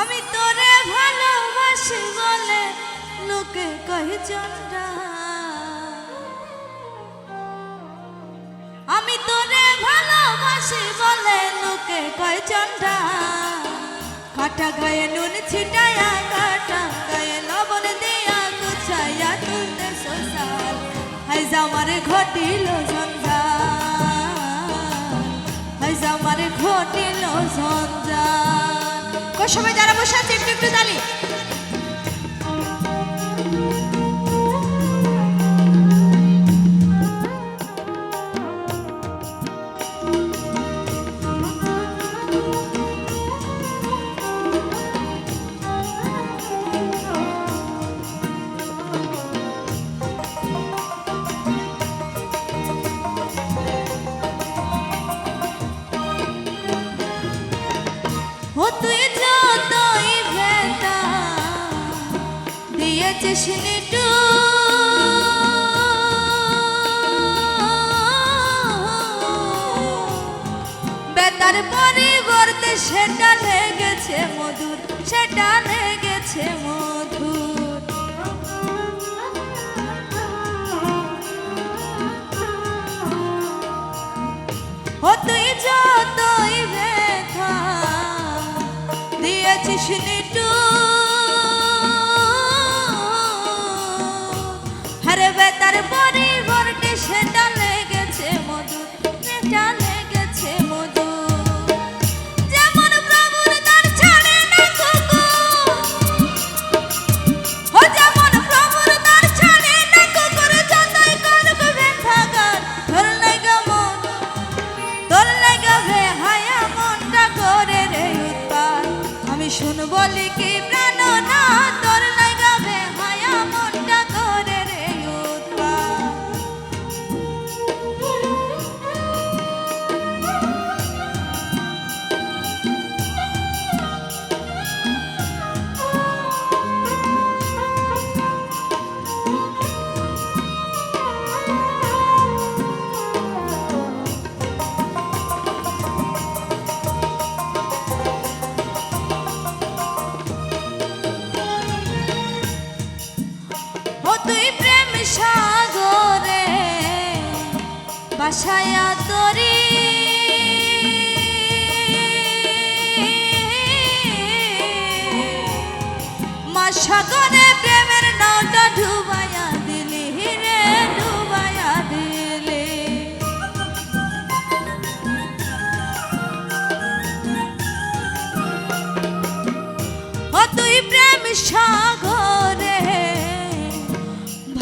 আমি তোরে ভালোবাসি বলে লোকে কহে আমি তোরে বলে লোকে কয় চন্দ্রা। কাটা গায়ে নুন ছিটায়া হাই ঘটিল সন্ধ্যা। হাই জামারে ঘটিল সন্ধ্যা। সবাই যারা বসে আছে একটু একটু তালি। বেতার পরিবর্তে সেটা লেগেছে মধুর সেটা লেগেছে মধুর। ও দিয়েছিস তুই প্রেম সাগরে, বাসায়া তরি। মা সাগরে প্রেমের নাওটা ডুবাইয়া দিলি রে, ডুবাইয়া দিলি। ও তুই প্রেম সাগরে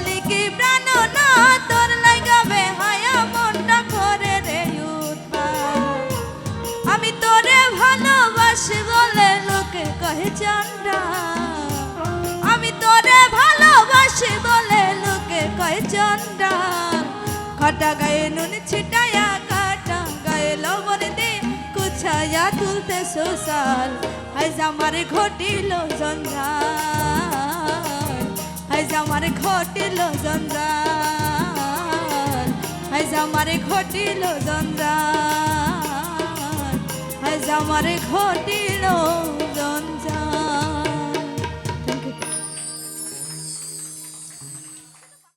বলি কি প্রাণ না, তোর লাগাবে হায়া মনটা করে রে আমি তোরে ভালোবাসি লোকে কহে চান্ডা আমি তোরে ভালোবাসি লোকে কহে চান্ডা কাটা গায়ে নুন ছিটায়া, কাটা গায়ে লবণ দে কুছায়া তুলতে সোসাল হাইজ আমার ঘটিল জঞ্জাল। হাইজ আমার ঘটিল জঞ্জাল হাইজ আমার ঘটিল জঞ্জাল হাইজ আমার ঘটিল জঞ্জাল।